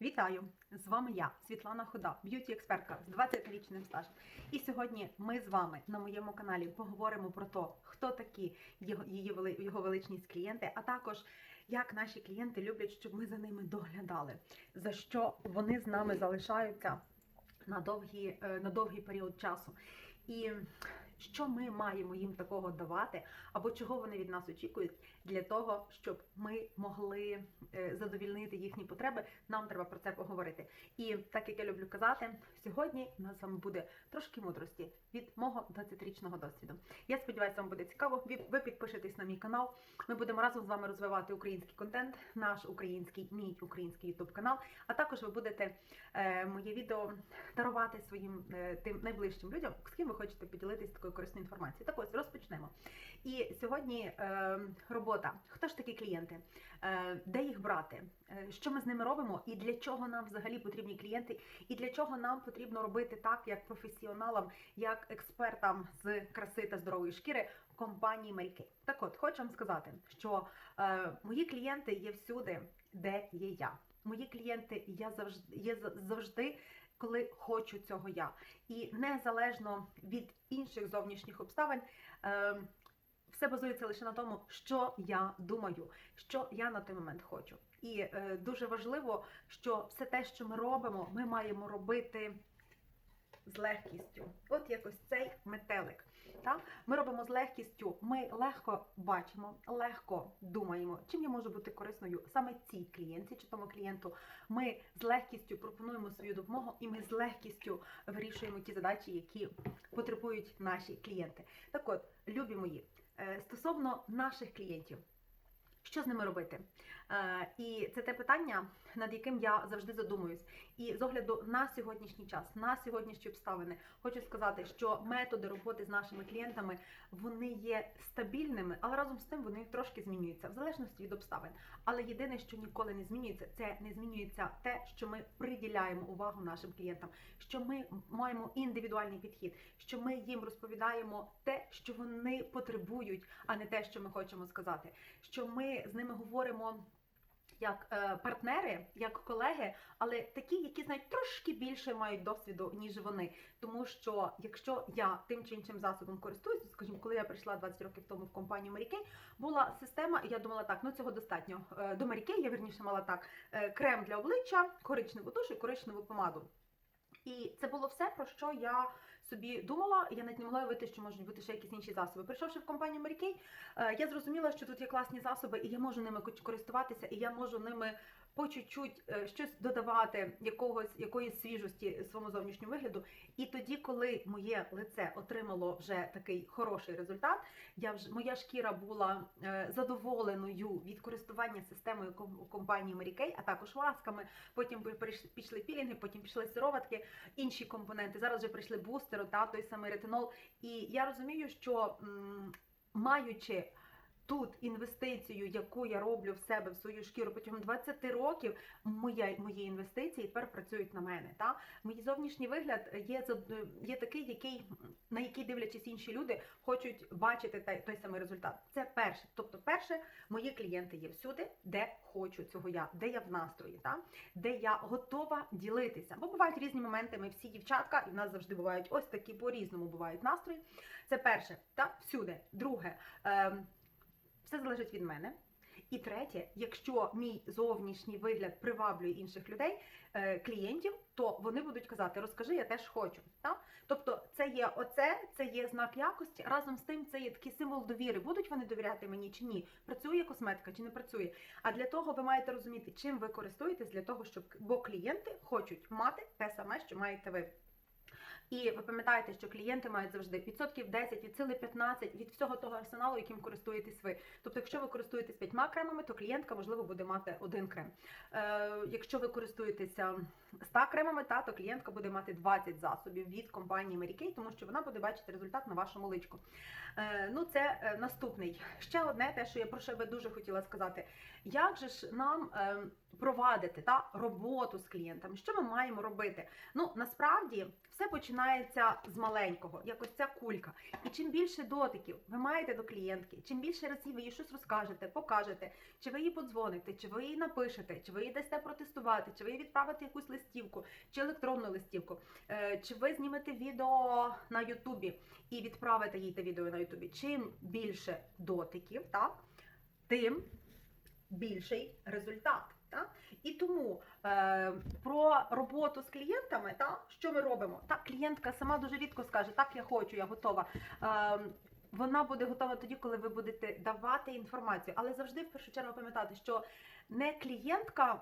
Вітаю! З вами я, Світлана Хода, б'юті-експертка з 20-річним стажем. І сьогодні ми з вами на моєму каналі поговоримо про те, хто такі його, її його величність клієнти, а також як наші клієнти люблять, щоб ми за ними доглядали, за що вони з нами залишаються на довгий, е, на довгий період часу. І що ми маємо їм такого давати, або чого вони від нас очікують для того, щоб ми могли е, задовільнити їхні потреби, нам треба про це поговорити. І так як я люблю казати, сьогодні у нас з буде трошки мудрості від мого 20-річного досвіду. Я сподіваюся, вам буде цікаво. Ви, підпишетесь на мій канал. Ми будемо разом з вами розвивати український контент, наш український, мій український ютуб канал. А також ви будете е, моє відео дарувати своїм е, тим найближчим людям, з ким ви хочете поділитися такою корисною інформацією. Так ось розпочнемо. І сьогодні е, робота. Хто ж такі клієнти? Е, де їх брати? Е, що ми з ними робимо? І для чого нам взагалі потрібні клієнти? І для чого нам потрібно робити так, як професіоналам, як експертам з краси та здорової шкіри компанії Mary Так от, хочу вам сказати, що е, мої клієнти є всюди, де є я. Мої клієнти я завжди є за- завжди. Коли хочу цього я, і незалежно від інших зовнішніх обставин, е, все базується лише на тому, що я думаю, що я на той момент хочу. І е, дуже важливо, що все те, що ми робимо, ми маємо робити з легкістю. От якось цей метелик. Та? Ми робимо з легкістю, ми легко бачимо, легко думаємо, чим я можу бути корисною саме цій клієнтці чи тому клієнту. Ми з легкістю пропонуємо свою допомогу, і ми з легкістю вирішуємо ті задачі, які потребують наші клієнти. Так от, любі мої, е, стосовно наших клієнтів. Що з ними робити? Е, і це те питання, над яким я завжди задумуюсь. І з огляду на сьогоднішній час, на сьогоднішні обставини, хочу сказати, що методи роботи з нашими клієнтами вони є стабільними, але разом з тим вони трошки змінюються в залежності від обставин. Але єдине, що ніколи не змінюється, це не змінюється те, що ми приділяємо увагу нашим клієнтам, що ми маємо індивідуальний підхід, що ми їм розповідаємо те, що вони потребують, а не те, що ми хочемо сказати. Що ми з ними говоримо. Як е, партнери, як колеги, але такі, які знають трошки більше мають досвіду, ніж вони. Тому що якщо я тим чи іншим засобом користуюсь, скажімо, коли я прийшла 20 років тому в компанію Марікей, була система, я думала, так, ну цього достатньо. Е, До Марікей я вірніше мала так: е, крем для обличчя, коричневу тушу і коричневу помаду. І це було все, про що я собі думала. Я навіть не могла уявити, що можуть бути ще якісь інші засоби. Прийшовши в компанію Mary е, я зрозуміла, що тут є класні засоби, і я можу ними користуватися, і я можу ними по чуть-чуть е, щось додавати, якогось якоїсь свіжості своєму зовнішньому вигляду. І тоді, коли моє лице отримало вже такий хороший результат, я вже моя шкіра була е, задоволеною від користування системою ком- компанії Kay, а також масками. Потім пішли пілінги, потім пішли сироватки, інші компоненти. Зараз вже прийшли бустери, та той самий ретинол. І я розумію, що маючи тут інвестицію, яку я роблю в себе в свою шкіру протягом 20 років, моя, мої інвестиції тепер працюють на мене. Та? Мій зовнішній вигляд є, є такий, який, на який дивлячись інші люди, хочуть бачити той, той самий результат. Це перше. Тобто, перше, мої клієнти є всюди, де хочу цього я, де я в настрої, та? де я готова ділитися. Бо бувають різні моменти, ми всі дівчатка, і в нас завжди бувають ось такі по-різному бувають настрої. Це перше, та? всюди. Друге, ем, все залежить від мене. І третє, якщо мій зовнішній вигляд приваблює інших людей, е, клієнтів, то вони будуть казати, розкажи, я теж хочу. Так? Тобто, це є оце, це є знак якості. Разом з тим, це є такий символ довіри. Будуть вони довіряти мені чи ні? Працює косметика чи не працює? А для того ви маєте розуміти, чим ви користуєтесь для того, щоб бо клієнти хочуть мати те саме, що маєте ви. І ви пам'ятаєте, що клієнти мають завжди відсотків 10, від сили 15 від всього того арсеналу, яким користуєтесь ви. Тобто, якщо ви користуєтесь п'ятьма кремами, то клієнтка можливо буде мати один крем. Е, якщо ви користуєтеся 100 кремами, та то клієнтка буде мати 20 засобів від компанії Mary тому що вона буде бачити результат на вашому личку. Е, ну, це е, наступний. Ще одне, те, що я про що дуже хотіла сказати. Як же ж нам е, провадити та роботу з клієнтами? Що ми маємо робити? Ну насправді все починається починається з маленького, як ось ця кулька. І чим більше дотиків ви маєте до клієнтки, чим більше разів ви їй щось розкажете, покажете, чи ви їй подзвоните, чи ви їй напишете, чи ви їй дасте протестувати, чи ви їй відправите якусь листівку, чи електронну листівку, е, чи ви знімете відео на Ютубі і відправите їй те відео на Ютубі. Чим більше дотиків, так, тим більший результат. Так? І тому е, про роботу з клієнтами, та? що ми робимо? Та клієнтка сама дуже рідко скаже, так, я хочу, я готова. Е, вона буде готова тоді, коли ви будете давати інформацію. Але завжди в першу чергу пам'ятати, що не клієнтка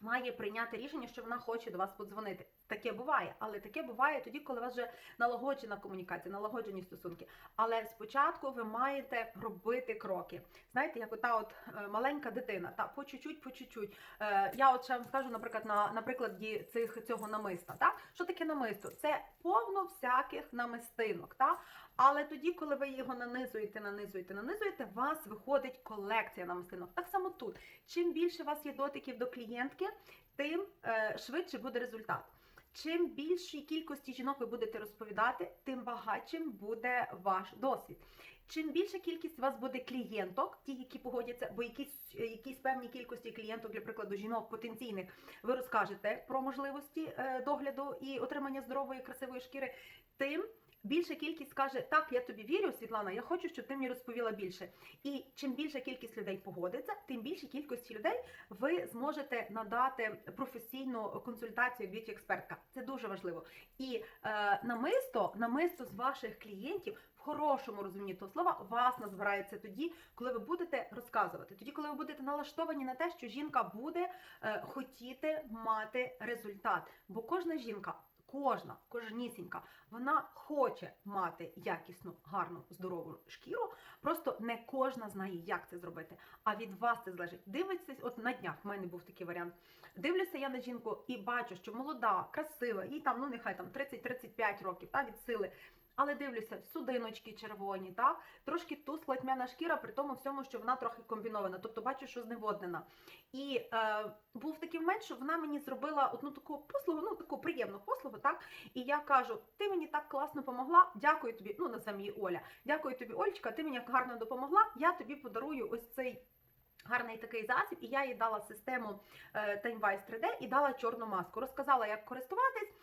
має прийняти рішення, що вона хоче до вас подзвонити. Таке буває, але таке буває тоді, коли у вас вже налагоджена комунікація, налагоджені стосунки. Але спочатку ви маєте робити кроки. Знаєте, як ота от е, маленька дитина, та по чуть-чуть, по чуть-чуть. Е, я от ще вам скажу, наприклад, на, на прикладі цих цього намиста. Так? Що таке намисто? Це повно всяких намистинок. Так? Але тоді, коли ви його нанизуєте, нанизуєте, нанизуєте, у вас виходить колекція намистинок. Так само тут. Чим більше у вас є дотиків до клієнтки, тим е, швидше буде результат. Чим більшій кількості жінок ви будете розповідати, тим багатшим буде ваш досвід. Чим більша кількість у вас буде клієнток, ті, які погодяться, бо якісь, якісь певні кількості клієнток, для прикладу, жінок потенційних, ви розкажете про можливості е, догляду і отримання здорової, красивої шкіри, тим більша кількість скаже, так, я тобі вірю, Світлана, я хочу, щоб ти мені розповіла більше. І чим більша кількість людей погодиться, тим більшій кількості людей ви зможете надати професійну консультацію б'юті експертка. Це дуже важливо. І е, намисто, намисто з ваших клієнтів в хорошому розумінні того слова вас назбирається тоді, коли ви будете розказувати. Тоді, коли ви будете налаштовані на те, що жінка буде е, хотіти мати результат. Бо кожна жінка. Кожна, кожнісінька, вона хоче мати якісну, гарну, здорову шкіру. Просто не кожна знає, як це зробити. А від вас це залежить. Дивитесь, от на днях в мене був такий варіант. Дивлюся я на жінку і бачу, що молода, красива, їй там, ну нехай там 30-35 років, та від сили. Але дивлюся, судиночки червоні, та трошки тускла тьмяна шкіра, при тому всьому, що вона трохи комбінована, тобто бачу, що зневоднена. І е, був такий момент, що вона мені зробила одну таку послугу, ну таку приємну послугу, так. І я кажу: ти мені так класно допомогла, дякую тобі. Ну, називаємо її Оля. Дякую тобі, Олечка, ти мені гарно допомогла. Я тобі подарую ось цей. Гарний такий засіб, і я їй дала систему е, Timewise 3D і дала чорну маску. Розказала, як користуватись,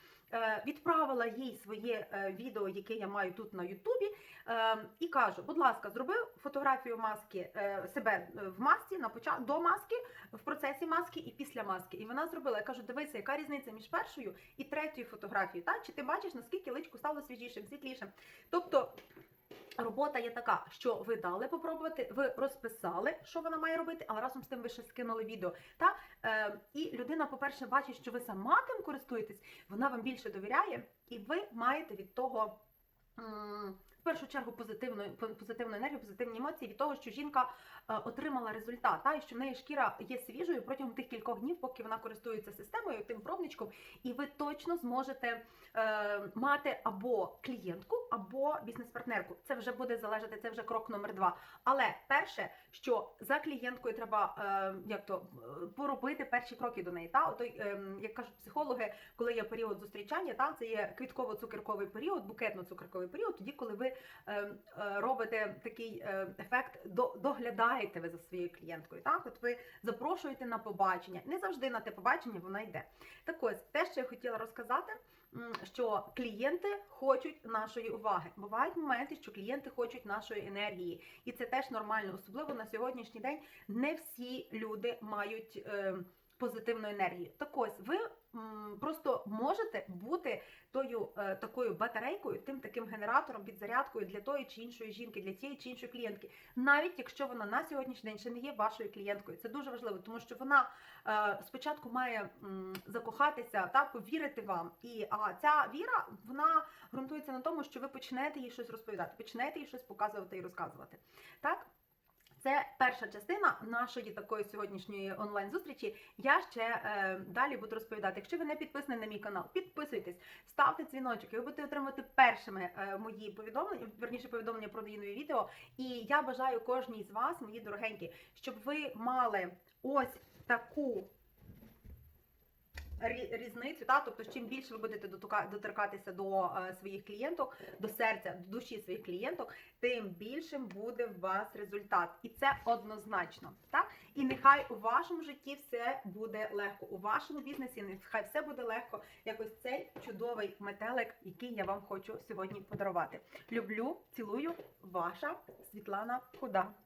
відправила їй своє е, відео, яке я маю тут на Ютубі, е, і кажу: будь ласка, зроби фотографію маски е, себе е, в масці на початку до маски, в процесі маски і після маски. І вона зробила. Я кажу, дивися, яка різниця між першою і третьою фотографією. Та Чи ти бачиш, наскільки личку стало свіжішим, світлішим? Тобто. Робота є така, що ви дали попробувати, ви розписали, що вона має робити, але разом з тим ви ще скинули відео. Та е, і людина, по-перше, бачить, що ви сама тим користуєтесь, вона вам більше довіряє, і ви маєте від того. Першу чергу позитивну, позитивну енергію, позитивні емоції від того, що жінка е, отримала результат, та, і що в неї шкіра є свіжою протягом тих кількох днів, поки вона користується системою, тим пробничком, і ви точно зможете е, мати або клієнтку, або бізнес-партнерку. Це вже буде залежати, це вже крок номер два. Але перше, що за клієнткою треба е, як то поробити перші кроки до неї. Та Отой, е, як кажуть психологи, коли є період зустрічання, та це є квітково-цукерковий період, букетно-цукерковий період, тоді, коли ви робите такий е, ефект, до, доглядаєте ви за своєю клієнткою. Так, от ви запрошуєте на побачення. Не завжди на те побачення вона йде. Так ось те, що я хотіла розказати. Що клієнти хочуть нашої уваги. Бувають моменти, що клієнти хочуть нашої енергії, і це теж нормально. Особливо на сьогоднішній день не всі люди мають е, позитивну енергію. Так ось ви просто можете бути тою е, такою батарейкою, тим таким генератором, підзарядкою для тої чи іншої жінки, для тієї чи іншої клієнтки, навіть якщо вона на сьогоднішній день ще не є вашою клієнткою. Це дуже важливо, тому що вона е, спочатку має закохатися та повірити вам. І а ця віра вона ґрунтується на тому, що ви почнете їй щось розповідати, почнете їй щось показувати і розказувати. Так. Це перша частина нашої такої сьогоднішньої онлайн-зустрічі. Я ще е, далі буду розповідати. Якщо ви не підписані на мій канал, підписуйтесь, ставте дзвіночок, і ви будете отримувати першими е, мої повідомлення, верніше повідомлення про нові відео. І я бажаю кожній з вас, мої дорогенькі, щоб ви мали ось таку різницю, та тобто, чим більше ви будете доторкатися до е, своїх клієнток, до серця, до душі своїх клієнток, тим більшим буде у вас результат, і це однозначно. Так і нехай у вашому житті все буде легко. У вашому бізнесі нехай все буде легко, як ось цей чудовий метелик, який я вам хочу сьогодні подарувати. Люблю, цілую, ваша Світлана Худа.